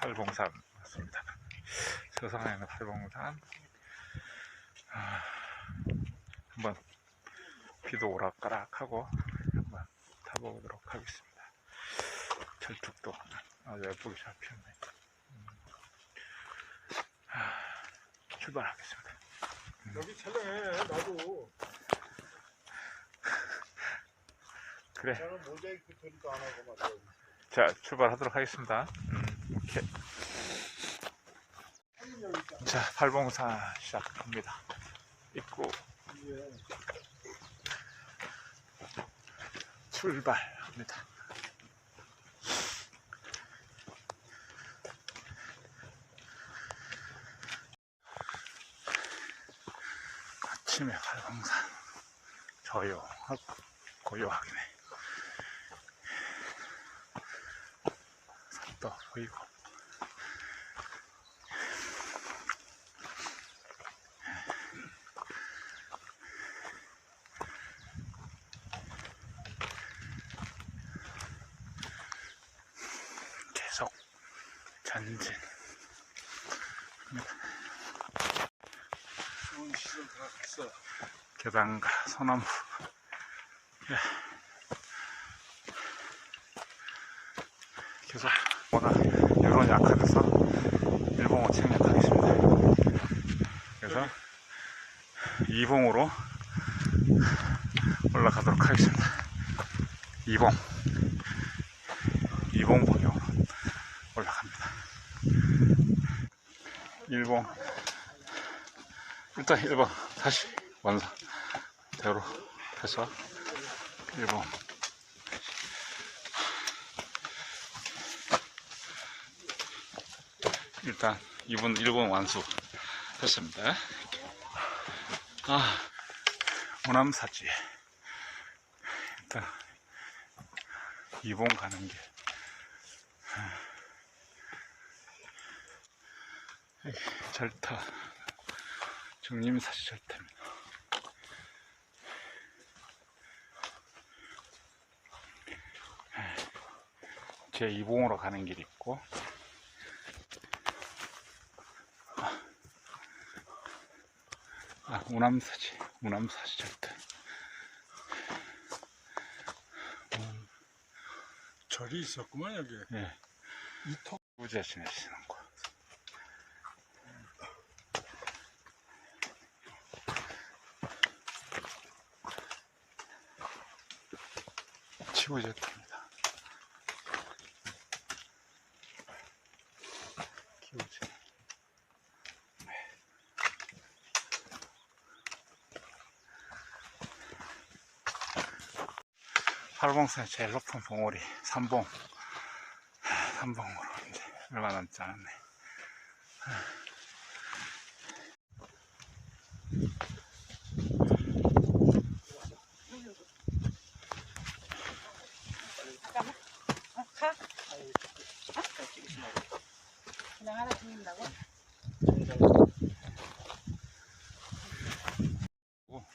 팔봉산 맞습니다. 서성에 있는 팔봉산. 아, 한번 비도 오락가락하고 한번 타보도록 하겠습니다. 철쭉도 아주 예쁘게 잘 피었네. 음. 아, 출발하겠습니다. 여기 촬영해 나도 그래. 자, 출발하도록 하겠습니다. 음, 이렇게. 자, 팔봉산 시작합니다. 입구 출발합니다. 아침에 팔봉산 조용하고 고요하긴 해. 산도 보이고. 계속 전진. 좋은 시선 들어갔어. 계단과 소나무. 예. 계속 워낙 여론 약화돼서 일봉을 생략하겠습니다. 그래서 이봉으로 올라가도록 하겠습니다. 이봉. 이봉 방향으로 올라갑니다. 일봉. 일단 1번 다시 원사대로 해서 1번 일단 2분 1번 완수 했습니다. 아 호남사지. 일단 2번 가는 길 절타. 정림사지 절타입니다. 제 2봉으로 가는 길이 있고 아, 우남사지 우남사지 절타 절이 있었구만 여기. 예. 이통 부자 지내시는 곳 치우제 팔봉산에 제일 높은 봉오리 3봉 3봉으로 이제 얼마 남지 않았네 그냥 하나 죽인다고?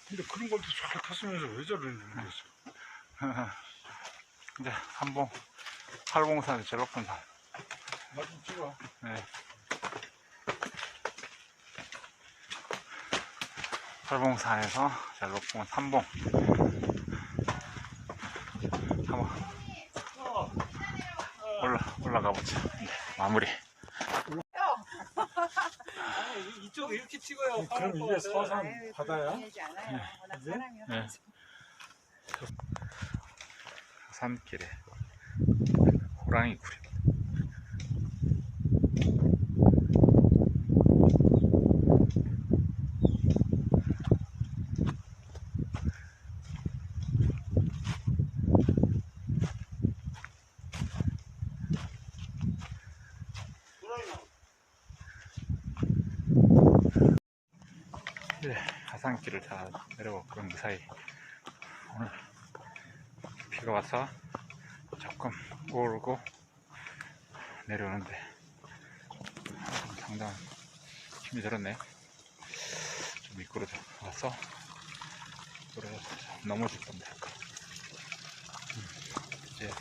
근데 그런 것도 저렇게 탔으면서 왜 저러는지 모르겠어요. 이제 삼봉 팔봉산의 제일 높은 산 나좀 찍어 네. 팔봉산에서 제일 높은 삼봉 한번 올라 올라가 보자. 네, 마무리. 이쪽 이렇게 찍어요. 그럼 이게 서산 바다야? 사랑이 네. 산길에 호랑이 굴입니다. 네, 하산길을 다 내려오고 그런 그 사이 오늘 비가 와서 조금 오르고 내려오는데 상당한 힘이 들었네. 좀 미끄러져 와서 그래서 넘어질 음, 이제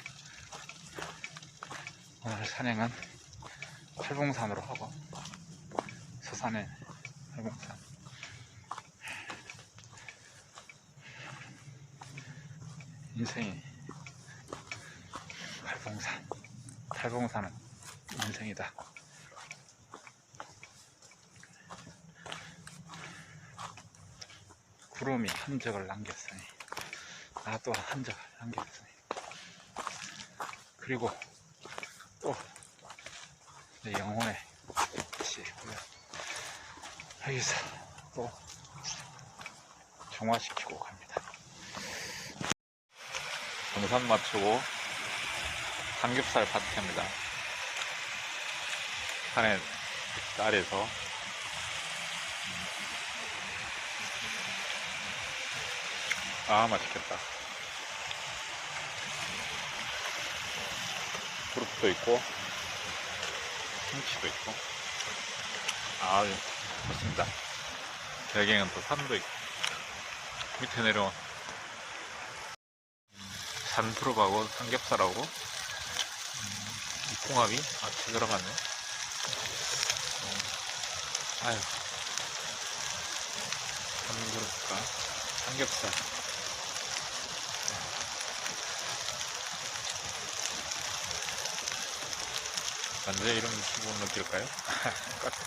오늘 산행은 팔봉산으로 하고 서산에 팔봉산 인생이 팔봉산 팔봉산은 인생이다 구름이 흔적을 남겼으니 나도 흔적을 남겼으니 그리고 또 내 영혼의 빛이 올라 여기서 또 정화시키고 갑니다. 등산 마치고 삼겹살 파티합니다. 산에 아래에서. 아 맛있겠다. 그룹도 있고 김치도 있고. 아유 좋습니다. 배경은 또 산도 있고. 밑에 내려온 산두릅하고 삼겹살하고. 음, 이 궁합이 같이 들어갔네. 음, 아유 산두릅과 삼겹살. 언제 이런 기분 느낄까요?